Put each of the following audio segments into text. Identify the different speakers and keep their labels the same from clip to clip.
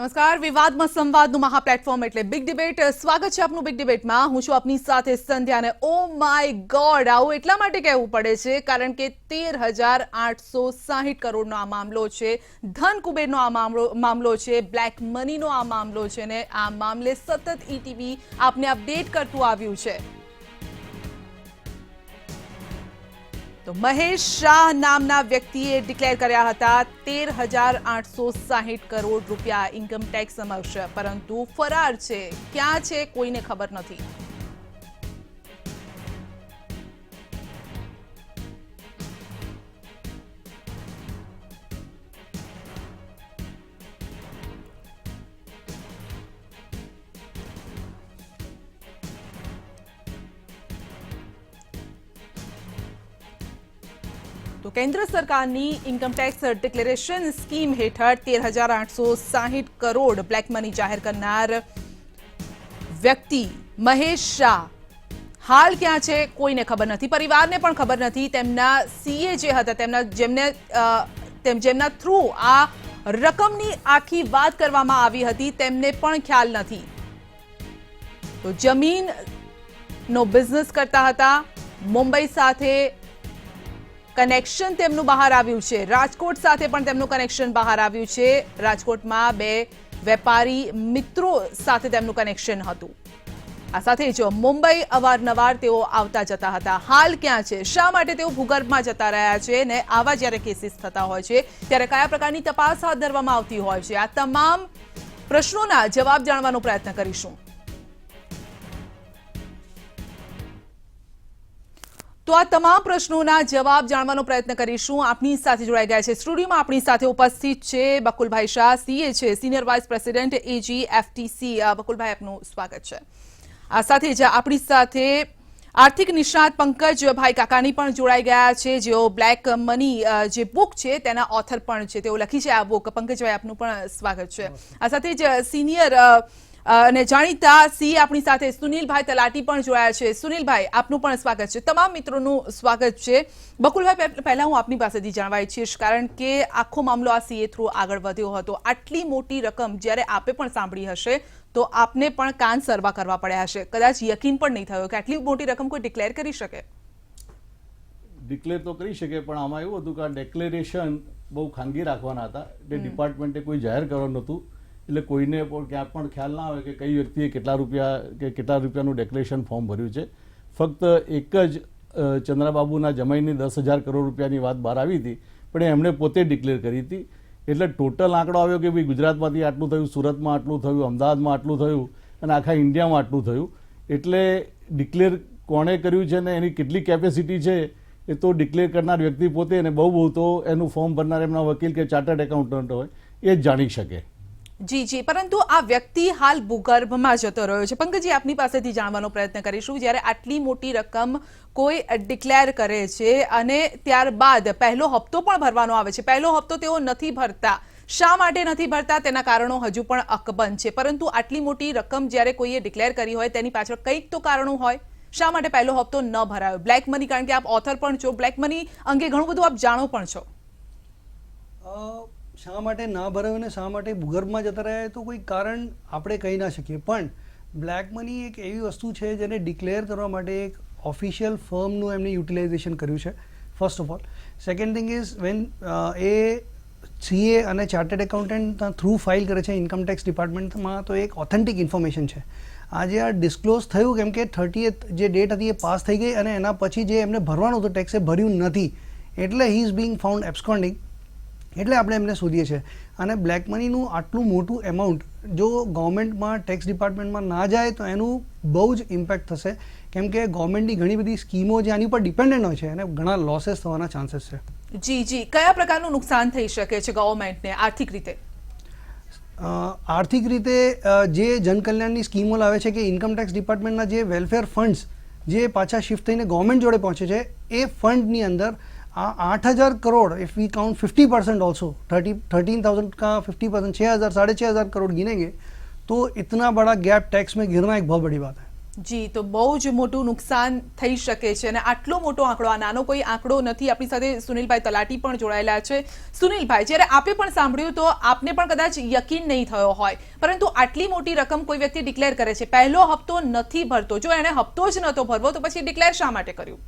Speaker 1: નમસ્કાર. વિવાદમાં સંવાદનું મહા પ્લેટફોર્મ એટલે બિગ ડિબેટ સ્વાગત છે આપનું બિગ ડિબેટમાં હું છું આપની સાથે સંધ્યા અને ઓ માય ગોડ આવું એટલા માટે કહેવું પડે છે કારણ કે તેર હજાર આઠસો સાહીઠ કરોડનો આ મામલો છે. ધન કુબેરનો આ મામલો મામલો છે. બ્લેક મનીનો આ મામલો છે ને આ મામલે સતત ઈટીવી આપને અપડેટ કરતું આવ્યું છે. તો મહેશ શાહ નામના વ્યક્તિએ ડિક્લેર કર્યા હતા, તેર હજાર આઠસો સાહીઠ કરોડ રૂપિયા ઇન્કમ ટેક્સ સમક્ષ. પરંતુ ફરાર છે. ક્યાં છે? કોઈને ખબર નથી. તો કેન્દ્ર સરકારની ઇન્કમટેક્સ ડિક્લેરેશન સ્કીમ હેઠળ તેર હજાર આઠસો સાહીઠ કરોડ બ્લેક મની જાહેર કરનાર વ્યક્તિ મહેશ શાહ. હાલ ક્યાં છે કોઈને ખબર નથી. પરિવારને પણ ખબર નથી. તેમના સીએ જે હતા, તેમના જેમને જેમના થ્રુ આ રકમની આખી વાત કરવામાં આવી હતી, તેમને પણ ખ્યાલ નથી. તો જમીનનો બિઝનેસ કરતા હતા. મુંબઈ સાથે કનેક્શન તેમનું બહાર આવ્યું છે. રાજકોટ સાથે પણ તેમનું કનેક્શન બહાર આવ્યું છે. રાજકોટમાં બે વેપારી મિત્રો સાથે તેમનું કનેક્શન હતું. આ સાથે જ મુંબઈ અવારનવાર તેઓ આવતા જતા હતા. હાલ ક્યાં છે? શા માટે તેઓ ભૂગર્ભમાં જતા રહ્યા છે ને આવા જ્યારે કેસીસ થતા હોય છે, ત્યારે કયા પ્રકારની તપાસ હાથ ધરવામાં આવતી હોય છે? આ તમામ પ્રશ્નોના જવાબ જાણવાનો પ્રયત્ન કરીશું. તો આ તમામ પ્રશ્નોના જવાબ જાણવાનો પ્રયત્ન કરીશું. આપની સાથે જોડાઈ ગયા છે સ્ટુડિયોમાં આપણી સાથે ઉપસ્થિત છે બકુલભાઈ શાહ, સીએ છે, senior vice president, AG, FTC. Bakulbhai, આપનું સ્વાગત છે. આ સાથે જ આપણી સાથે આર્થિક નિષ્ણાત પંકજભાઈ કાકાની પણ જોડાઈ ગયા છે. જેઓ બ્લેક મની જે બુક છે તેના ઓથર પણ છે. તેઓ લખી છે આ બુક. પંકજભાઈ, આપનું પણ સ્વાગત છે. આ સાથે જ સિનિયર અને જાણીતા સી આપણી સાથે સુનિલભાઈ તલાટી પણ જોયા છે. સુનિલભાઈ આપનું પણ સ્વાગત છે. તમામ મિત્રોનું સ્વાગત છે. બકુલભાઈ પહેલા હું આપની પાસેથી જાણવા ઈચ્છીશ કારણ કે આખો મામલો આ સીએ થ્રુ આગળ વધ્યો હતો. આટલી મોટી રકમ જ્યારે આપે પણ સાંભળી હશે તો આપને પણ કાન સરવા કરવા પડ્યા હશે. કદાચ યકીન પણ નહીં થયો કે આટલી મોટી રકમ કોઈ ડિક્લેર કરી શકે?
Speaker 2: ડિક્લેર તો કરી શકે પણ આમાં એવું હતું કે આ ડેક્લેરેશન બહુ ખાનગી રાખવાના હતા. એટલે ડિપાર્ટમેન્ટે કોઈ જાહેર કરવાનું નહોતું. એટલે કોઈને પણ ક્યાંક પણ ખ્યાલ ના આવે કે કઈ વ્યક્તિએ કેટલા રૂપિયા કે કેટલા રૂપિયાનું ડેક્લેરેશન ફોર્મ ભર્યું છે. ફક્ત એક જ ચંદ્રાબાબુના જમાઈની દસ હજાર કરોડ રૂપિયાની વાત બહાર આવી હતી, પણ એમણે પોતે ડિક્લેર કરી હતી. એટલે ટોટલ આંકડો આવ્યો કે ભાઈ ગુજરાતમાંથી આટલું થયું, સુરતમાં આટલું થયું, અમદાવાદમાં આટલું થયું, અને આખા ઇન્ડિયામાં આટલું થયું. એટલે ડિક્લેર કોણે કર્યું છે ને એની કેટલી કેપેસિટી છે એ તો ડિક્લેર કરનાર વ્યક્તિ પોતે અને બહુ બહુ તો એનું ફોર્મ ભરનાર એમના વકીલ કે ચાર્ટર્ડ એકાઉન્ટન્ટ હોય, એ જ જાણી શકે.
Speaker 1: જી જી. પરંતુ આ વ્યક્તિ હાલ ભૂગર્ભમાં જતો રહ્યો છે. પંકજી આપની પાસેથી જાણવાનો પ્રયત્ન કરીશું. જ્યારે આટલી મોટી રકમ કોઈ ડિક્લેર કરે છે અને ત્યારબાદ પહેલો હપ્તો પણ ભરવાનો આવે છે. પહેલો હપ્તો તેઓ નથી ભરતા. શા માટે નથી ભરતા? તેના કારણો હજુ પણ અકબંધ છે. પરંતુ આટલી મોટી રકમ જ્યારે કોઈએ ડિક્લેર કરી હોય, તેની પાછળ કંઈક તો કારણો હોય. શા માટે પહેલો હપ્તો ન ભરાયો? બ્લેક મની, કારણ કે આપ ઓથર પણ છો. બ્લેક મની અંગે ઘણું બધું આપ જાણો પણ છો.
Speaker 3: શા માટે ના ભરાયું અને શા માટે ભૂગર્ભમાં જતા રહ્યા તો કોઈ કારણ આપણે કહી ના શકીએ. પણ બ્લેક મની એક એવી વસ્તુ છે જેને ડિક્લેર કરવા માટે એક ઓફિશિયલ ફર્મનું એમને યુટિલાઇઝેશન કર્યું છે, first of all. Second thing is when a CA અને ચાર્ટર્ડ એકાઉન્ટન્ટ થ્રુ ફાઇલ કરે છે ઇન્કમ ટેક્સ ડિપાર્ટમેન્ટમાં, તો એક ઓથેન્ટિક ઇન્ફોર્મેશન છે. આજે આ ડિસ્ક્લોઝ થયું કેમ કે થર્ટીએથ જે ડેટ હતી એ પાસ થઈ ગઈ અને એના પછી જે એમને ભરવાનું હતું, ટેક્સ એ ભર્યું નથી. એટલે he is being found absconding. એટલે આપણે એમને શોધીએ છીએ. અને બ્લેક મનીનું આટલું મોટું એમાઉન્ટ જો ગવર્મેન્ટમાં ટેક્સ ડિપાર્ટમેન્ટમાં ના જાય તો એનું બહુ જ ઇમ્પેક્ટ થશે. કેમ કે ગવર્મેન્ટની ઘણી બધી સ્કીમો જે આની પર ડિપેન્ડન્ટ હોય છે અને ઘણા લોસેસ થવાના ચાન્સીસ છે.
Speaker 1: જી જી. કયા પ્રકારનું નુકસાન થઈ શકે છે ગવર્મેન્ટને આર્થિક રીતે?
Speaker 3: આર્થિક રીતે જે જનકલ્યાણની સ્કીમો લાવે છે કે ઇન્કમ ટેક્સ ડિપાર્ટમેન્ટના જે વેલફેર ફંડ્સ જે પાછા શિફ્ટ થઈને ગવર્મેન્ટ જોડે પહોંચે છે એ ફંડની અંદર આ આઠ હજાર crore if we count fifty percent also thirty thirteen thousand का फिफ्टी परसेंट छः हज़ार साढ़े छः हज़ार करोड़ गिनेंगे तो इतना बड़ा गैप टैक्स में गिरना एक बहुत बड़ी बात है
Speaker 1: જી તો બહુ જ મોટું નુકસાન થઈ શકે છે અને આટલો મોટો આંકડો આ નાનો કોઈ આંકડો નથી આપણી સાથે સુનિલભાઈ તલાટી પણ જોડાયેલા છે સુનિલભાઈ જ્યારે આપે પણ સાંભળ્યું તો આપને પણ કદાચ યકીન નહીં થયો હોય પરંતુ આટલી મોટી રકમ કોઈ વ્યક્તિ ડિક્લેર કરે છે પહેલો હપ્તો નથી ભરતો જો એણે હપ્તો જ નતો ભરવો તો પછી ડિક્લેર શા માટે કર્યું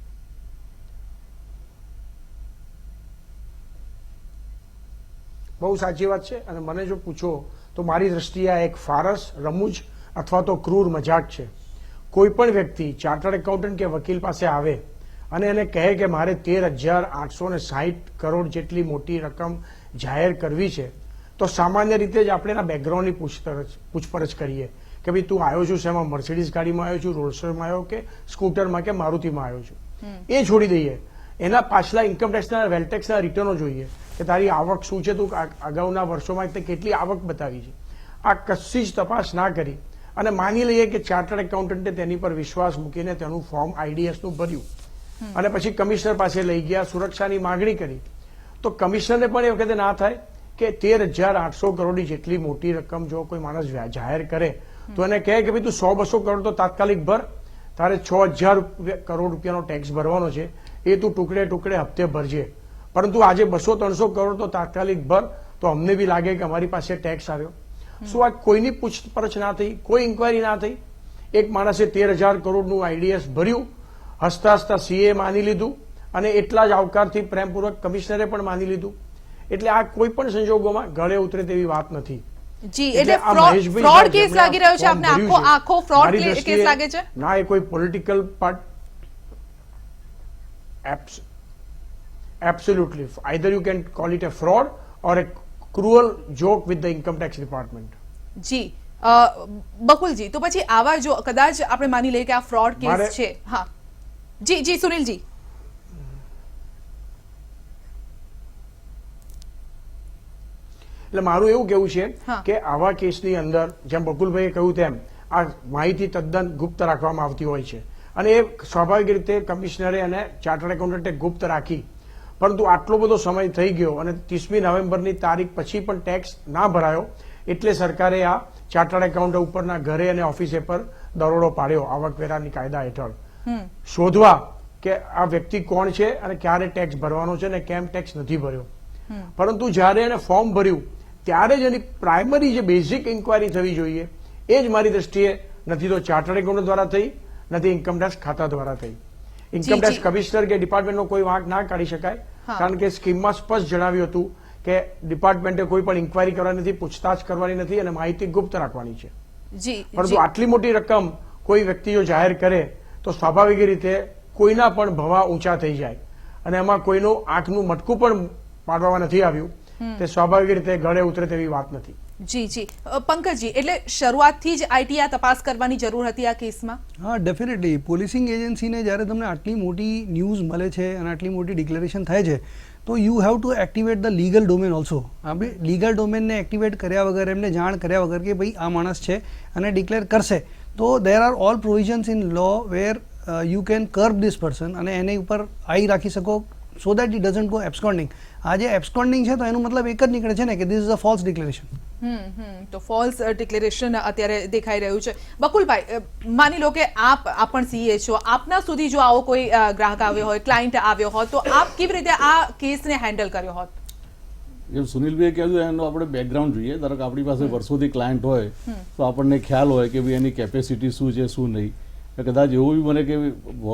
Speaker 4: બહુ સાચી વાત છે અને મને જો પૂછો તો મારી દ્રષ્ટિએ આ એક ફારસ રમૂજ અથવા તો ક્રૂર મજાક છે. કોઈ પણ વ્યક્તિ ચાર્ટર્ડ એકાઉન્ટન્ટ કે વકીલ પાસે આવે અને એને કહે કે મારે તેર હજાર આઠસો ને સાહીઠ કરોડ જેટલી મોટી રકમ જાહેર કરવી છે તો સામાન્ય રીતે જ આપણે એના બેકગ્રાઉન્ડની પૂછપરછ પૂછપરછ કરીએ કે ભાઈ તું આવ્યો છું શેમાં મર્સિડીઝ ગાડીમાં આવ્યો છું રોલ્સમાં આવ્યો કે સ્કૂટરમાં કે મારુતિમાં આવ્યો છું. એ છોડી દઈએ. એના પાછલા ઇન્કમટેક્સના વેલટેક્સના વેલ રિટર્નો જોઈએ. કે તારી આવક શું છે તું અગાઉના વર્ષોમાં તે કેટલી આવક બતાવી છે. આ કશી જ તપાસ ના કરી. અને માની લઈએ કે ચાર્ટર્ડ એકાઉન્ટન્ટે તેની પર વિશ્વાસ મૂકીને તેનું ફોર્મ આઈડીએસનું ભર્યું. અને પછી કમિશનર પાસે લઈ ગયા સુરક્ષાની માગણી કરી. તો કમિશનરને પણ એ વખતે ના થાય કે તેર હજાર આઠસો કરોડની જેટલી મોટી રકમ જો કોઈ માણસ જાહેર કરે તો એને કહે કે ભાઈ તું સો બસો કરોડ તો તાત્કાલિક ભર. તારે છ હજાર કરોડ રૂપિયાનો ટેક્સ ભરવાનો છે. એ તું ટુકડે ટુકડે હપ્તે ભરજે. પરંતુ આજે બસો ત્રણસો કરોડ તો તાત્કાલિક ભર તો અમને બી લાગે કે અમારી પાસે ટેક્સ આવ્યો. શું આ કોઈની પૂછપરછ ના થઈ? કોઈ ઇન્કવાયરી ના થઈ? એક માણસે તેર હજાર કરોડનું આઈડીએસ ભર્યું હસતા હસતા સીએ માની લીધું અને એટલા જ આવકારથી પ્રેમપૂર્વક કમિશનરે પણ માની લીધું. એટલે આ કોઈ પણ સંજોગોમાં ગળે ઉતરે તેવી વાત નથી.
Speaker 1: જી એટલે ફ્રોડ કેસ લાગી રહ્યો છે આપને આખો આખો ફ્રોડ કેસ લાગે છે?
Speaker 4: ના એ કોઈ political part absolutely. Either you can call it a fraud or a cruel joke with the income tax department.
Speaker 1: જી. બકુલજી તો પછી આવા જો કદાચ આપણે માની લઈએ કે આ ફ્રોડ કેસ છે. હા. જી જી સુનિલજી.
Speaker 4: એટલે મારું એવું કેવું છે કે આવા કેસની અંદર જેમ બકુલભાઈએ કહ્યું તેમ આ માહિતી તદ્દન ગુપ્ત રાખવામાં આવતી હોય છે. અને એ સ્વાભાવિક રીતે કમિશનરે અને ચાર્ટર્ડ એકાઉન્ટન્ટે ગુપ્ત રાખી. પરંતુ આટલો બધો સમય થઈ ગયો અને ત્રીસમી નવેમ્બરની તારીખ પછી પણ ટેક્સ ના ભરાયો એટલે સરકારે આ ચાર્ટર્ડ એકાઉન્ટ ઉપરના ઘરે અને ઓફિસે પર દરોડો પાડ્યો આવકવેરાની કાયદા હેઠળ. શોધવા કે આ વ્યક્તિ કોણ છે અને ક્યારે ટેક્સ ભરવાનો છે અને કેમ ટેક્સ નથી ભર્યો. પરંતુ જ્યારે એને ફોર્મ ભર્યું ત્યારે જ એની પ્રાઇમરી જે બેઝિક ઇન્કવાયરી થવી જોઈએ એ જ મારી દ્રષ્ટિએ નથી તો ચાર્ટર્ડ એકાઉન્ટ દ્વારા થઈ નથી ઇન્કમ ટેક્સ ખાતા દ્વારા થઈ. Income tax. કમિશનર કે ડિપાર્ટમેન્ટનો કોઈ વાંક ના કાઢી શકાય. કારણ કે સ્કીમમાં સ્પષ્ટ જણાવ્યું હતું કે ડિપાર્ટમેન્ટે કોઈ પણ ઇન્કવાયરી કરવાની નથી પૂછતાછ કરવાની નથી અને માહિતી ગુપ્ત રાખવાની છે. પરંતુ આટલી મોટી રકમ કોઈ વ્યક્તિ જો જાહેર કરે તો સ્વાભાવિક રીતે કોઈના પણ ભવા ઊંચા થઈ જાય. અને એમાં કોઈનું આંખનું મટકું પણ પાડવામાં નથી આવ્યું. તે સ્વાભાવિક રીતે ગળે ઉતરે તેવી વાત નથી.
Speaker 1: જી જી. પંકજજી, એટલે શરૂઆતથી જ આઈટી તપાસ કરવાની જરૂર હતી આ કેસમાં?
Speaker 3: હા, ડેફિનેટલી. પોલીસિંગ એજન્સીને જ્યારે તમને આટલી મોટી ન્યૂઝ મળે છે અને આટલી મોટી ડિક્લેરેશન થાય છે, તો you have to activate the legal domain also. આપણે લીગલ ડોમેનને એક્ટિવેટ કર્યા વગર, એમને જાણ કર્યા વગર કે ભાઈ આ માણસ છે અને ડિક્લેર કરશે. તો there are all provisions in law where you can curb this person અને એની ઉપર આઈ રાખી શકો so that it doesn't go absconding આ જે એબ્સકોન્ડિંગ છે, તો એનું મતલબ એક જ નીકળે છે ને કે this is a
Speaker 1: false declaration તો ફોલ્સ ડિક્લેરેશન અત્યારે દેખાઈ રહ્યું છે. બકુલભાઈ માની લો કે આપ આપ પણ સીએ છો. આપના સુધી જો આવો કોઈ ગ્રાહક આવ્યો હોય ક્લાયન્ટ આવ્યો હોત તો આપ કેવી રીતે આ કેસને હેન્ડલ કર્યો હોત?
Speaker 2: જેમ સુનિલભાઈએ કહ્યું એનો આપણે બેકગ્રાઉન્ડ જોઈએ. ધારો કે આપણી પાસે વર્ષોથી ક્લાયન્ટ હોય તો આપણને ખ્યાલ હોય કે ભાઈ એની કેપેસિટી શું છે શું નહીં. કદાચ એવું બી મને કે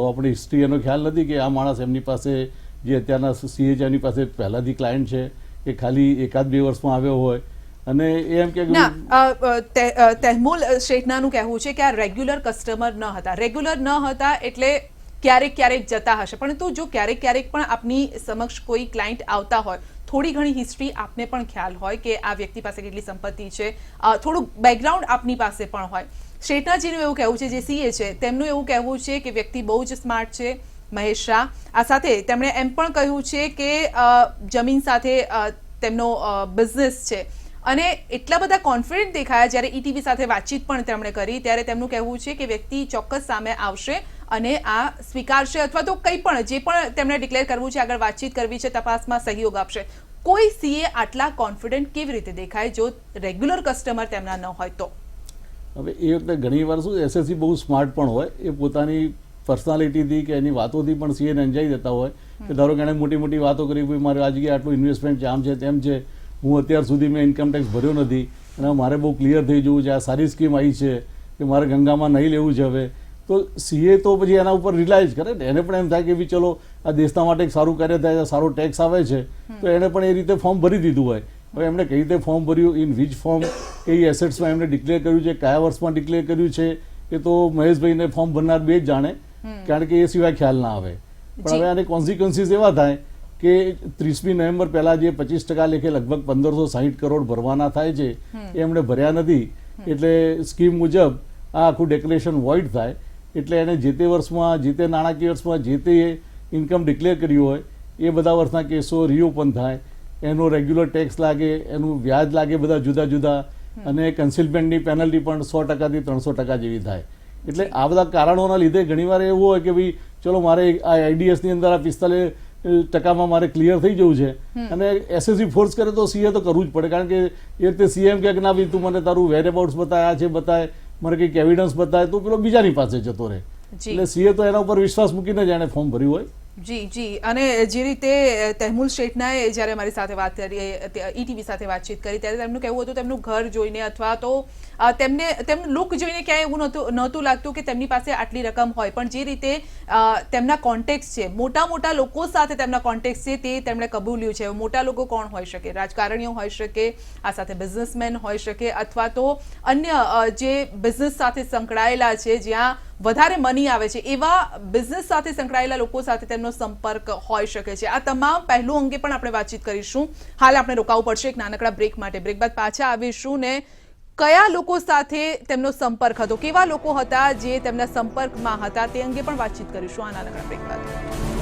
Speaker 2: આપણી હિસ્ટ્રી એનો ખ્યાલ નથી કે આ માણસ એમની પાસે જે અત્યારના સીએ છે એની પાસે પહેલાંથી ક્લાયન્ટ છે કે ખાલી એકાદ બે વર્ષમાં આવ્યો હોય અને એમ કે
Speaker 1: તહેમુલ શેઠનાનું કહેવું છે કે આ રેગ્યુલર કસ્ટમર ન હતા. રેગ્યુલર ન હતા એટલે ક્યારેક ક્યારેક જતા હશે. પરંતુ જો ક્યારેક ક્યારેક પણ આપની સમક્ષ કોઈ ક્લાયન્ટ આવતા હોય થોડી ઘણી હિસ્ટ્રી આપને પણ ખ્યાલ હોય કે આ વ્યક્તિ પાસે કેટલી સંપત્તિ છે. થોડું બેકગ્રાઉન્ડ આપની પાસે પણ હોય. શેઠનાજીનું એવું કહેવું છે જે સીએ છે તેમનું એવું કહેવું છે કે વ્યક્તિ બહુ જ સ્માર્ટ છે મહેશ શાહ. આ સાથે તેમણે એમ પણ કહ્યું છે કે જમીન સાથે તેમનો બિઝનેસ છે. અને એટલા બધા કોન્ફિડન્ટ દેખાયા જ્યારે ઈટીવી સાથે વાતચીત પણ તેમણે કરી, ત્યારે તેમનું કહેવું છે કે વ્યક્તિ ચોક્કસ સામે આવશે અને આ સ્વીકારશે અથવા તો કંઈ પણ, જે પણ તેમણે ડિક્લેર કરવું છે, આગળ વાતચીત કરવી છે, તપાસમાં સહયોગ આપશે. કોઈ સીએ આટલા કોન્ફિડન્ટ કેવી રીતે દેખાય જો રેગ્યુલર કસ્ટમર તેમના ન હોય તો?
Speaker 2: હવે એ વખતે ઘણી વાર શું એસએસસી બહુ સ્માર્ટ પણ હોય, એ પોતાની પર્સનાલિટીથી કે એની વાતોથી પણ સીએને અંજાઈ દેતા હોય. કે ધારો કે એણે મોટી મોટી વાતો કરી, ભાઈ, મારે આ આટલું ઇન્વેસ્ટમેન્ટ છે, આમ છે, તેમ છે. હું અત્યાર સુધી મેં ઇન્કમ ટેક્સ ભર્યો નથી અને મારે બહુ ક્લિયર થઈ જવું છે આ સારી સ્કીમ આવી છે કે મારે ગંગામાં નહીં લેવું છે હવે. તો સીએ તો પછી એના ઉપર રિલાયઝ કરે ને. એને પણ એમ થાય કે ભાઈ ચલો આ દેશના માટે એક સારું કાર્ય થાય સારો ટેક્સ આવે છે તો એણે પણ એ રીતે ફોર્મ ભરી દીધું હોય. હવે એમણે કઈ રીતે ફોર્મ ભર્યું? ઇન વિચ ફોર્મ કઈ એસેટ્સમાં એમણે ડિક્લેર કર્યું છે? કયા વર્ષમાં ડિક્લેર કર્યું છે? એ તો મહેશભાઈને ફોર્મ ભરનાર બે જ જાણે. કારણ કે એ સિવાય ખ્યાલ ના આવે. પણ હવે આને કોન્સિક્વન્સીસ એવા થાય કે ત્રીસમી નવેમ્બર પહેલાં જે પચીસ ટકા લેખે લગભગ પંદરસો સાહીઠ કરોડ ભરવાના થાય છે એ એમણે ભર્યા નથી. એટલે સ્કીમ મુજબ આ આખું ડેક્લેરેશન વોઇડ થાય. એટલે એને જે તે વર્ષમાં જે તે નાણાકીય વર્ષમાં જે તે ઇન્કમ ડિક્લેર કર્યું હોય એ બધા વર્ષના કેસો રીઓપન થાય. એનો રેગ્યુલર ટેક્સ લાગે એનું વ્યાજ લાગે બધા જુદા જુદા. અને કન્સિલમેન્ટની પેનલ્ટી પણ સો ટકાથી ત્રણસો ટકા જેવી થાય. એટલે આ બધા કારણોના લીધે ઘણીવાર એવું હોય કે ભાઈ ચલો મારે આ આઈડીએસની અંદર આ પિસ્તાલીસ ટકામાં મારે ક્લિયર થઈ જવું છે. અને એસએસસી ફોર્સ કરે તો સીએ તો કરવું જ પડે કારણ કે એ રીતે સીએમ કે ના ભાઈ તું મને તારું વેરેબાઉટ્સ બતાય આ છે બતાય મને કંઈક એવિડન્સ બતાય તો પેલો બીજાની પાસે જતો રહે. એટલે સીએ તો એના ઉપર વિશ્વાસ મૂકીને જ એણે ફોર્મ ભર્યું હોય.
Speaker 1: જી જી. અને જે રીતે તહેમુલ શેઠનાએ જ્યારે અમારી સાથે વાત કરી ઈટીવી સાથે વાતચીત કરી, ત્યારે તેમનું કહેવું હતું, તેમનું ઘર જોઈને અથવા તો તેમને તેમનું લુક જોઈને ક્યાંય એવું નહોતું નહોતું લાગતું કે તેમની પાસે આટલી રકમ હોય. પણ જે રીતે તેમના કોન્ટેક્ટ છે, મોટા મોટા લોકો સાથે તેમના કોન્ટેક્ટ છે, તે તેમણે કબૂલ્યું છે. મોટા લોકો કોણ હોઈ શકે? રાજકારણીઓ હોઈ શકે, આ સાથે બિઝનેસમેન હોઈ શકે, અથવા તો અન્ય જે બિઝનેસ સાથે સંકળાયેલા છે, જ્યાં વધારે મની આવે છે. એવા બિઝનેસ સાથે સંકળાયેલા લોકો સાથે તેમનો સંપર્ક હોઈ શકે છે. આ તમામ પહેલું અંગે પણ આપણે વાતચીત કરીશું. હાલ આપણે રોકાવું પડશે એક નાનકડા બ્રેક માટે. બ્રેક બાદ પાછા આવીશું ને કયા લોકો સાથે તેમનો સંપર્ક હતો, કેવા લોકો હતા જે તેમના સંપર્કમાં હતા તે અંગે પણ વાતચીત કરીશું આ નાનકડા બ્રેક બાદ.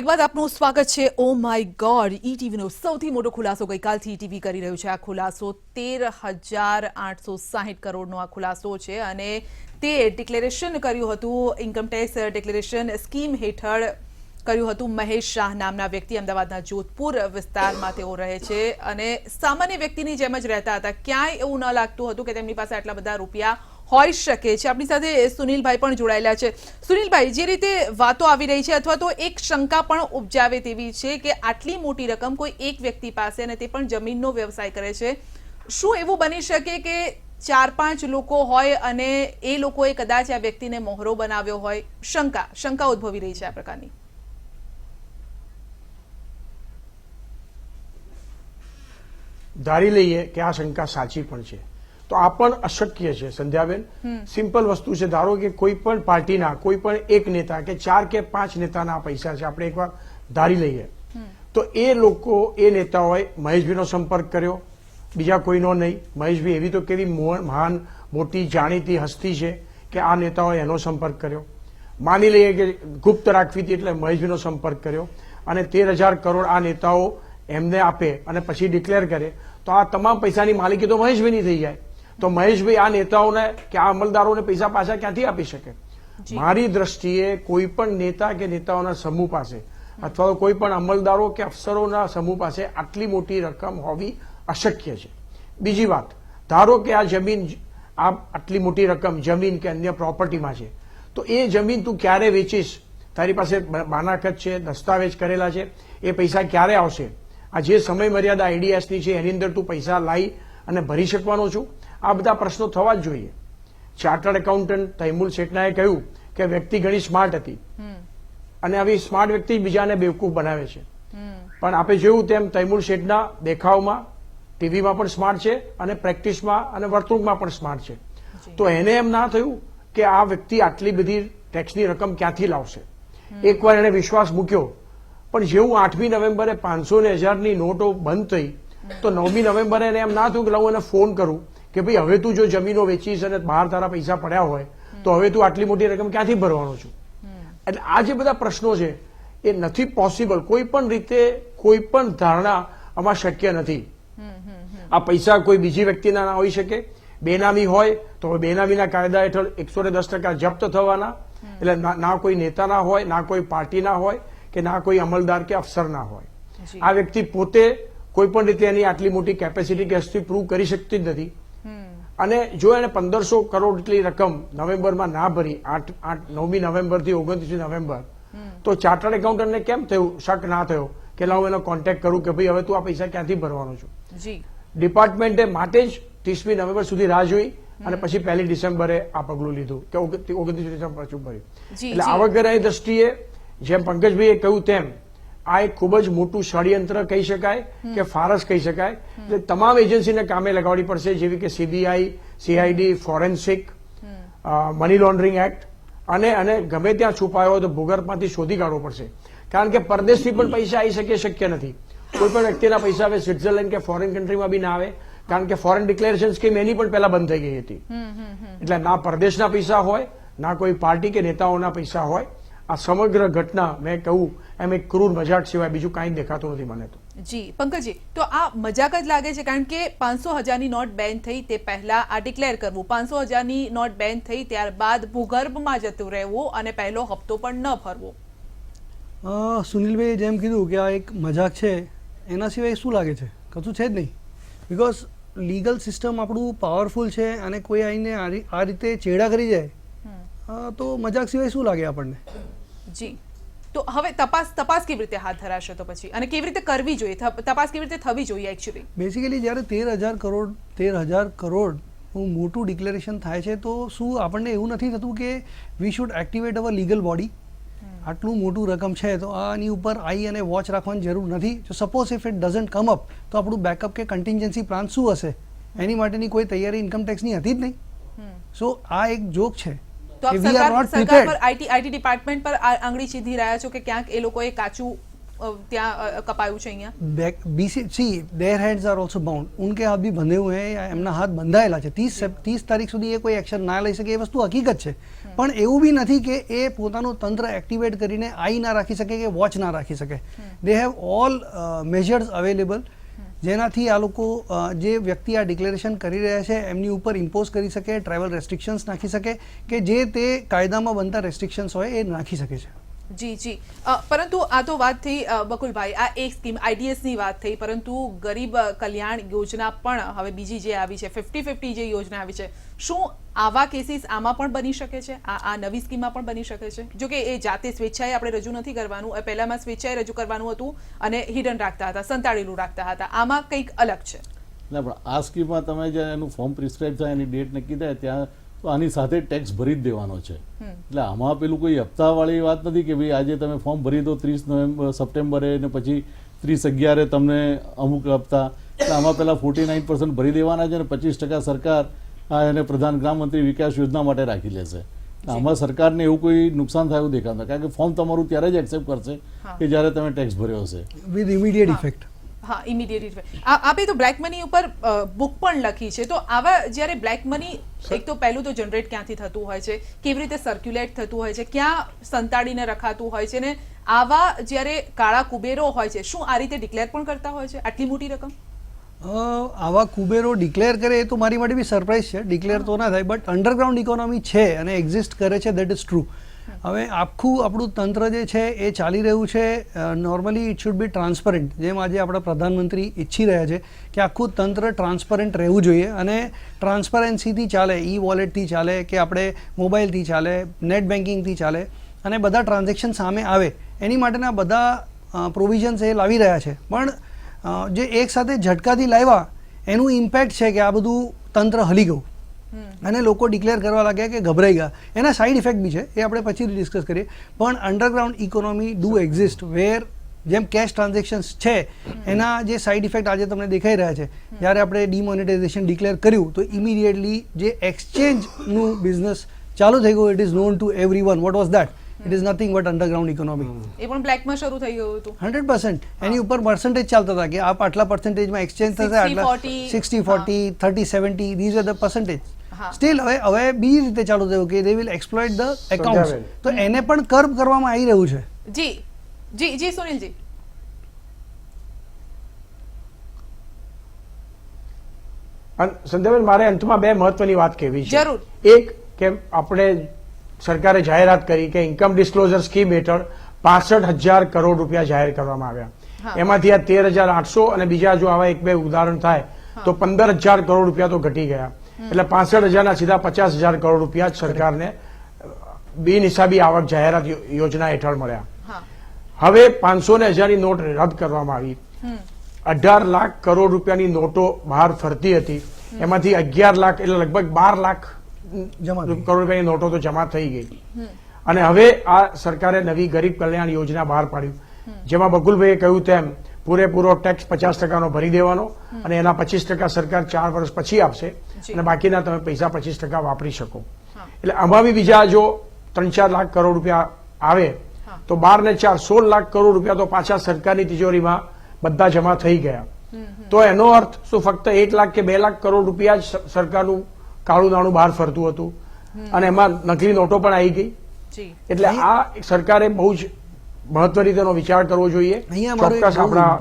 Speaker 1: બ્રેક બાદ આપનું સ્વાગત છે. ઓ માય ગોડ ઈટીવીનો સૌથી મોટો ખુલાસો ગઈકાલથી ઈટીવી કરી રહ્યું છે. આ ખુલાસો તેર હજાર આઠસો સાહીઠ કરોડનો આ ખુલાસો છે અને તે ડિક્લેરેશન કર્યું હતું ઇન્કમટેક્સ ડિક્લેરેશન સ્કીમ હેઠળ કર્યું હતું મહેશ શાહ નામના વ્યક્તિ, અમદાવાદના જોધપુર વિસ્તારમાં તેઓ રહે છે અને સામાન્ય વ્યક્તિની જેમ જ રહેતા હતા. ક્યાંય એવું ન લાગતું હતું કે તેમની પાસે આટલા બધા રૂપિયા હોઈ શકે છે. આપણી સાથે સુનિલભાઈ પણ જોડાયેલા છે. સુનિલભાઈ, જે રીતે વાતો આવી રહી છે અથવા તો એક શંકા પણ ઉપજાવે તેવી છે કે આટલી મોટી રકમ કોઈ એક વ્યક્તિ પાસે અને તે પણ જમીનનો વ્યવસાય કરે છે. શું એવું બની શકે કે ચાર પાંચ લોકો હોય અને એ લોકોએ કદાચ આ વ્યક્તિને મોહરો બનાવ્યો હોય? શંકા શંકા ઉદ્ભવી રહી છે આ પ્રકારની.
Speaker 4: ધારી લઈએ કે આ શંકા સાચી પણ છે. તો આ પણ અશક્ય છે સંધ્યાબેન. સિમ્પલ વસ્તુ છે ધારો કે કોઈ પણ પાર્ટીના કોઈ પણ એક નેતા કે ચાર કે પાંચ નેતાના પૈસા છે આપણે એકવાર ધારી લઈએ. તો એ લોકો એ નેતાઓએ મહેશભાઈનો સંપર્ક કર્યો. બીજા કોઈનો નહીં. મહેશભાઈ એવી તો કેવી મહાન મોટી જાણીતી હસ્તી છે કે આ નેતાઓએ એનો સંપર્ક કર્યો. માની લઈએ કે ગુપ્ત રાખવી હતી એટલે મહેશભાઈનો સંપર્ક કર્યો. અને તેર હજાર કરોડ આ નેતાઓ એમને આપે અને પછી ડિક્લેર કરે. તો આ તમામ પૈસાની માલિકી તો મહેશભાઈની થઈ જાય. તો મહેશભાઈ આ નેતાઓને કે આ અમલદારોને પૈસા પાછા ક્યાંથી આપી શકે? મારી દ્રષ્ટિએ કોઈ પણ નેતા કે નેતાઓના સમૂહ પાસે અથવા તો કોઈ પણ અમલદારો કે અફસરોના સમૂહ પાસે આટલી મોટી રકમ હોવી અશક્ય છે. બીજી વાત ધારો કે આ જમીન આ આટલી મોટી રકમ જમીન કે અન્ય પ્રોપર્ટીમાં છે તો એ જમીન તું ક્યારે વેચીશ? તારી પાસે બ- છે દસ્તાવેજ કરેલા છે એ પૈસા ક્યારે આવશે? આ જે સમય મર્યાદા આઈડીએસની છે એની અંદર તું પૈસા લાવી અને ભરી શકવાનો છું? આ બધા પ્રશ્નો થવા જ જોઈએ. ચાર્ટર્ડ એકાઉન્ટન્ટ તૈમુલ શેઠનાએ કહ્યું કે વ્યક્તિ ઘણી સ્માર્ટ હતી. અને આવી સ્માર્ટ વ્યક્તિ બીજાને બેવકૂફ બનાવે છે. પણ આપણે જોયું તેમ તૈમુલ શેઠના દેખાવમાં ટીવીમાં પણ સ્માર્ટ છે અને પ્રેક્ટિસમાં અને વર્તણૂકમાં પણ સ્માર્ટ છે. તો એને એમ ના થયું કે આ વ્યક્તિ આટલી બધી ટેક્સની રકમ ક્યાંથી લાવશે? એકવાર એને વિશ્વાસ મૂક્યો. પણ જેવું આઠમી નવેમ્બરે પાંચસો ને હજારની નોટો બંધ થઈ તો નવમી નવેમ્બરે એને એમ ના થયું કે લઉં એને ફોન કરું. કે ભાઈ હવે તું જો જમીનો વેચીશ અને બહાર તારા પૈસા પડ્યા હોય તો હવે તું આટલી મોટી રકમ ક્યાંથી ભરવાનો છું? એટલે આ જે બધા પ્રશ્નો છે એ નથી પોસિબલ કોઈ પણ રીતે કોઈ પણ ધારણા આમાં શક્ય નથી. આ પૈસા કોઈ બીજી વ્યક્તિના ના હોઈ શકે. બેનામી હોય તો હવે બેનામીના કાયદા હેઠળ એકસો ને દસ ટકા જપ્ત થવાના. એટલે ના ના કોઈ નેતાના હોય ના કોઈ પાર્ટીના હોય કે ના કોઈ અમલદાર કે અફસરના હોય. આ વ્યક્તિ પોતે કોઈ પણ રીતે એની આટલી મોટી કેપેસિટી કે હસ્તી પ્રૂવ કરી શકતી જ નથી. અને જો એને પંદરસો કરોડ જેટલી રકમ નવેમ્બરમાં ના ભરી આઠ આઠ નવમી નવેમ્બરથી ઓગણત્રીસમી નવેમ્બર તો ચાર્ટર્ડ એકાઉન્ટન્ટને કેમ થયું? શક ના થયો કે લાવ એનો કોન્ટેક્ટ કરું કે ભાઈ હવે તું આ પૈસા ક્યાંથી ભરવાનો છું? ડિપાર્ટમેન્ટે માટે જ ત્રીસમી નવેમ્બર સુધી રાહ જોઈ અને પછી પહેલી ડિસેમ્બરે આ પગલું લીધું કે ઓગણત્રીસ ડિસેમ્બર પછી ભર્યું? એટલે. આવકવેરાની દ્રષ્ટિએ જેમ પંકજભાઈએ કહ્યું તેમ આ એક ખૂબ જ મોટું ષડયંત્ર કહી શકાય કે ફારસ કહી શકાય. એટલે તમામ એજન્સીને કામે લગાવવી પડશે જેવી કે CBI CID forensic money laundering act અને અને ગમે ત્યાં છુપાયો હોય તો ભૂગર્ભમાંથી શોધી કાઢવો પડશે. કારણ કે પરદેશથી પણ પૈસા આવી શકે શક્ય નથી. કોઈ પણ વ્યક્તિના પૈસા હવે સ્વિટ્ઝરલેન્ડ કે ફોરેન કન્ટ્રીમાં બી ના આવે. કારણ કે ફોરેન ડિક્લેરેશન સ્કીમ એની પણ પહેલા બંધ થઈ ગઈ હતી. એટલે ના પરદેશના પૈસા હોય ના કોઈ પાર્ટી કે નેતાઓના પૈસા હોય આ સમગ્ર ઘટના મેં કહું એમ એક ક્રૂર મજાક સિવાય બીજું કાંઈ દેખાતું નથી મને તો.
Speaker 1: જી પંકજજી તો આ મજાક જ લાગે છે કારણ કે પાંચસો હજારની નોટ બેન થઈ તે પહેલા આ ડિક્લેર કરવું. પાંચસો હજારની નોટ બેન થઈ ત્યારબાદ ભૂગર્ભમાં જતું રહેવું અને પહેલો હપ્તો પણ ન ભરવો.
Speaker 3: અ, સુનિલભાઈએ જેમ કીધું કે આ એક મજાક છે એના સિવાય શું લાગે છે? કશું છે જ નહીં. બિકોઝ લીગલ સિસ્ટમ આપણું પાવરફુલ છે અને કોઈ આવીને આ રીતે ચેડા કરી જાય તો મજાક સિવાય શું લાગે આપણને?
Speaker 1: જી. તો હવે તપાસ તપાસ કેવી રીતે હાથ ધરાશે તો પછી? અને કેવી રીતે કરવી જોઈએ? તપાસ કેવી રીતે થવી જોઈએ એકચ્યુઅલી
Speaker 3: બેસિકલી જ્યારે તેર હજાર કરોડ તેર હજાર કરોડ મોટું ડિક્લેરેશન થાય છે તો શું આપણને એવું નથી થતું કે we should activate our legal body આટલું મોટું રકમ છે તો આની ઉપર આઈ અને વોચ રાખવાની જરૂર નથી. જો suppose if it doesn't come up તો આપણું બેકઅપ કે કન્ટિન્જન્સી પ્લાન શું હશે? એની માટેની કોઈ તૈયારી ઇન્કમ ટેક્સની હતી જ નહીં. સો આ એક જોક છે.
Speaker 1: તો આપ સરકાર સરકાર પર આઈટી આઈટી ડિપાર્ટમેન્ટ પર આંગળી ચીધી રહ્યા છો કે ક્યાંક એ લોકોએ કાચું ત્યાં કપાયું છે અહીંયા?
Speaker 3: આર ઓલસો બાઉન્ડ ઉનકે હાથ ભી બંધે એમના હાથ બંધાયેલા છે ત્રીસ ત્રીસ તારીખ સુધી એ કોઈ એક્શન ના લઈ શકે એ વસ્તુ હકીકત છે પણ એવું બી નથી કે એ પોતાનું તંત્ર એક્ટિવેટ કરીને આઈ ના રાખી શકે કે વોચ ના રાખી શકે they have all measures available જેનાથી આ લોકો જે વ્યક્તિ આ ડિક્લેરેશન કરી રહ્યા છે, એમની ઉપર ઇમ્પોઝ કરી શકે ટ્રાવેલ રેસ્ટ્રિક્શન્સ નાખી શકે, કે જે તે કાયદામાં બનતા રેસ્ટ્રિક્શન્સ હોય એ નાખી શકે છે.
Speaker 1: જી જી. પરંતુ આ તો વાત થઈ બકુલભાઈ, આ એક સ્કીમ આઈડીએસની વાત થઈ, પરંતુ ગરીબ કલ્યાણ યોજના પણ હવે બીજી જે આવી છે, ફિફ્ટી ફિફ્ટી જે યોજના આવી છે, શું આવા કેસીસ આમાં પણ બની શકે છે? આ આ નવી સ્કીમમાં પણ બની શકે છે? જો કે એ જાતે સ્વેચ્છાએ આપણે રજૂ નથી કરવાનું, એ પહેલામાં સ્વેચ્છાએ રજૂ કરવાનું હતું અને હિડન રાખતા હતા, સંતાડેલું રાખતા હતા. આમાં કંઈક અલગ છે.
Speaker 2: ના, પણ આ સ્કીમમાં તમે જે એનું ફોર્મ પ્રિસ્ક્રાઇબ થાય, એની ડેટ નક્કી થાય, ત્યાં તો આની સાથે ટેક્સ ભરી જ દેવાનો છે. એટલે આમાં પેલું કોઈ હપ્તાવાળી વાત નથી કે ભાઈ આજે તમે ફોર્મ ભરી દો ત્રીસ નવેમ્બર સપ્ટેમ્બરે ને પછી ત્રીસ અગિયારે તમને અમુક હપ્તા. એટલે આમાં પેલા ફોર્ટી નાઇન પર્સન્ટ ભરી દેવાના છે અને પચીસ ટકા સરકાર આ એને પ્રધાન ગ્રામમંત્રી વિકાસ યોજના માટે રાખી લેશે આમાં સરકારને એવું કોઈ નુકસાન થાય એવું દેખાતું કારણ કે ફોર્મ તમારું ત્યારે જ એક્સેપ્ટ કરશે કે જ્યારે તમે ટેક્સ ભર્યો હશે.
Speaker 3: વિથ ઇમિડિયેટ ઇફેક્ટ
Speaker 1: હા ઇમિડિયેટ આપે તો બ્લેક મની ઉપર બુક પણ લખી છે. તો આવા જ્યારે બ્લેક મની એક તો પહેલું તો જનરેટ ક્યાંથી થતું હોય છે? કેવી રીતે સર્ક્યુલેટ થતું હોય છે? ક્યાં સંતાડીને રખાતું હોય છે? ને આવા જ્યારે કાળા કુબેરો હોય છે શું આ રીતે ડિક્લેર પણ કરતા હોય છે? આટલી મોટી રકમ?
Speaker 3: આવા કુબેરો ડિક્લેર કરે એ તો મારી માટે બી સરપ્રાઈઝ છે. ડિક્લેર તો ના થાય બટ અંડરગ્રાઉન્ડ ઇકોનોમી છે અને એક્ઝિસ્ટ કરે છે દેટ ઇઝ ટ્રુ હવે આખું આપણું તંત્ર જે છે એ ચાલી રહ્યું છે. Normally it should be transparent જેમ આજે આપણા પ્રધાનમંત્રી ઈચ્છી રહ્યા છે કે આખું તંત્ર ટ્રાન્સપરન્ટ રહેવું જોઈએ અને ટ્રાન્સપરન્સીથી ચાલે ઈ વોલેટથી ચાલે કે આપણે મોબાઈલથી ચાલે નેટ બેન્કિંગથી ચાલે અને બધા ટ્રાન્ઝેક્શન સામે આવે. એની માટેના બધા પ્રોવિઝન્સ એ લાવી રહ્યા છે. પણ જે એક સાથે ઝટકાથી લાવ્યા, એનું ઇમ્પેક્ટ છે કે આ બધું તંત્ર હલી ગયું. અને લોકો ડિક્લેર કરવા લાગ્યા કે ગભરાઈ ગયા. એના સાઈડ ઇફેક્ટ બી છે એ આપણે પછી ડિસ્કસ કરીએ. પણ underground economy do exist where જેમ કેશ ટ્રાન્ઝેક્શન્સ છે એના જે સાઈડ ઇફેક્ટ આજે તમને દેખાઈ રહ્યા છે. જ્યારે આપણે ડિમોનિટાઇઝેશન ડિક્લેર કર્યું તો ઇમિડિયેટલી જે એક્સચેન્જનું બિઝનેસ ચાલુ થઈ ગયું it is known to everyone what was that it is nothing but underground economy
Speaker 1: એ પણ બ્લેકમાં શરૂ થઈ ગયું હતું.
Speaker 3: Hundred percent. એની ઉપર પર્સન્ટેજ ચાલતા હતા કે આપ આટલા પર્સન્ટેજમાં એક્સચેન્જ થશે આટલા sixty forty thirty seventy these are the
Speaker 1: percentage.
Speaker 3: Still હવે હવે બીજી રીતે ચાલુ થયું કે they will exploit the
Speaker 4: account
Speaker 3: તો એને પણ કર્બ કરવામાં આવી રહ્યું છે.
Speaker 1: જી જી જી સુનિલજી.
Speaker 4: સંધ્યાબેન મારે અંતમાં બે મહત્વની વાત કહેવી છે.
Speaker 1: જરૂર.
Speaker 4: એક કે આપણે સરકારે જાહેરાત કરી કે ઇન્કમ ડિસ્ક્લોઝર સ્કીમ હેઠળ પાસઠ હજાર કરોડ રૂપિયા જાહેર કરવામાં આવ્યા. એમાંથી આ તેર હજાર આઠસો અને બીજા જો આવા એક બે ઉદાહરણ થાય તો પંદર હજાર કરોડ રૂપિયા તો ઘટી ગયા. એટલે પાસઠ હજારના સીધા પચાસ હજાર કરોડ રૂપિયા સરકારને બિનહિસાબી આવક જાહેરાત યોજના હેઠળ મળ્યા. હવે પાંચસો ને હજારની નોટ રદ કરવામાં આવી. અઢાર લાખ કરોડ રૂપિયાની નોટો બહાર ફરતી હતી. એમાંથી અગિયાર લાખ એટલે લગભગ બાર લાખ. કરોડ રૂપિયાની નોટો તો જમા થઈ ગઈ. અને હવે આ સરકારે નવી ગરીબ કલ્યાણ યોજના બહાર પાડી જેમાં બકુલભાઈએ કહ્યું તેમ પૂરેપૂરો ટેક્સ પચાસ ટકાનો ભરી દેવાનો અને એના પચીસ ટકા સરકાર ચાર વર્ષ પછી આપશે અને બાકીના તમે પૈસા પચીસ ટકા વાપરી શકો. એટલે આમાં બી બીજા જો ત્રણ ચાર લાખ કરોડ રૂપિયા આવે તો બાર ને ચાર સોળ લાખ કરોડ રૂપિયા તો પાછા સરકારની તિજોરીમાં બધા જમા થઈ ગયા. તો એનો અર્થ શું? ફક્ત એક લાખ કે બે લાખ કરોડ રૂપિયા જ સરકારનું કાળું નાણું બહાર ફરતું હતું. અને એમાં નકલી નોટો પણ આવી ગઈ. એટલે આ સરકારે બહુ જ મહત્વની તેનો વિચાર કરવો જોઈએ. ચોક્કસ આપણા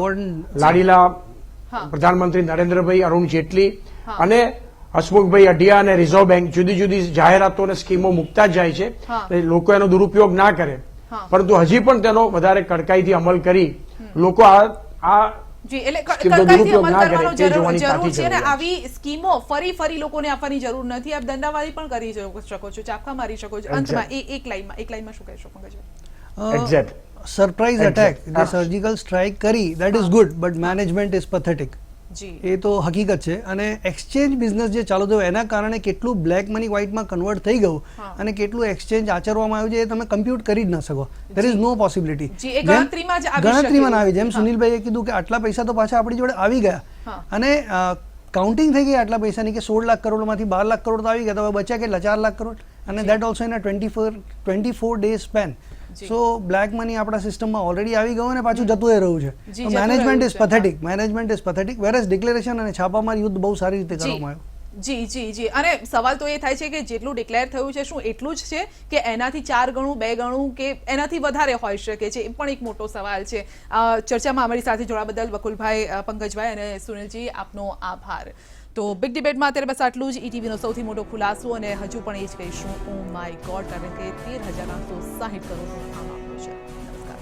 Speaker 4: લાડીલા પ્રધાનમંત્રી નરેન્દ્રભાઈ અરુણ જેટલી અને હસમુખભાઈ અઢિયા અને રિઝર્વ બેંક જુદી જુદી જાહેરાતો અને સ્કીમો મૂકતા જ જાય છે. લોકો એનો દુરુપયોગ ના કરે. પરંતુ હજી પણ તેનો વધારે કડકાઈથી અમલ કરી લોકો આ આ
Speaker 1: જી એટલે કડકાઈથી
Speaker 4: દુરુપયોગ
Speaker 1: અમલ
Speaker 4: ના કરે
Speaker 1: કરવાનો જરૂર
Speaker 4: જોવાની
Speaker 1: જરૂર
Speaker 4: તાતી
Speaker 1: છે અને આવી સ્કીમો ફરી ફરી લોકોને આપવાની જરૂર નથી. આપ દંડાવાળી પણ કરી શકો છો ચાપકા મારી શકો છો. અંતમાં એક લાઈનમાં એક લાઈનમાં શું કહેશો શકો
Speaker 4: એક્ઝેક્ટ
Speaker 3: સરપ્રાઇઝ
Speaker 4: એટેક
Speaker 3: અટેક જે સર્જિકલ સ્ટ્રાઇક કરી that is good but management is
Speaker 1: pathetic
Speaker 3: એ તો હકીકત છે. અને એક્સચેન્જ બિઝનેસ જે ચાલુ થયો એના કારણે કેટલું બ્લેક મની વ્હાઇટમાં કન્વર્ટ થઈ ગયું અને કેટલું એક્સચેન્જ આચરવામાં આવ્યું છે એ તમે કમ્પ્યુટ કરી જ ન શકો. દેર ઇઝ નો પોસિબિલિટી
Speaker 1: ગણતરીમાં આવી
Speaker 3: જેમ. સુનિલભાઈએ કીધું કે આટલા પૈસા તો પાછા આપણી જોડે આવી ગયા. અને કાઉન્ટિંગ થઈ ગઈ આટલા પૈસાની કે સોળ લાખ કરોડમાંથી બાર લાખ કરોડ તો આવી ગયા. તો હવે બચ્યા કેટલા? ચાર લાખ કરોડ? અને that also in twenty four twenty four days
Speaker 1: spent
Speaker 3: so black money આપણા સિસ્ટમમાં ઓલરેડી આવી ગયું અને પાછું જતું એ રહ્યું છે.
Speaker 1: Management is
Speaker 3: pathetic management is pathetic versus declaration અને છાપામાર યુદ્ધ બહુ સારી રીતે કરવામાં આવ્યું.
Speaker 1: જી જી જી. અને સવાલ તો એ થાય છે કે જેટલું ડિક્લેર થયું છે શું એટલું જ છે કે એનાથી ચાર ગણું બે ગણું કે એનાથી વધારે હોઈ શકે છે? એ પણ એક મોટો સવાલ છે. ચર્ચામાં અમારી સાથે જોડા બદલ વકુલભાઈ પંકજભાઈ અને સુનિલજી આપનો આભાર. તો બિગ ડિબેટમાં અત્યારે બસ આટલું જ. ઈટીવીનો સૌથી મોટો ખુલાસો અને હજુ પણ એ જ કહીશું ઓ માય ગોડ કારણ કે તેર હજાર આઠસો સાહીઠ કરોડનું કામ આપ્યું છે. નમસ્કાર.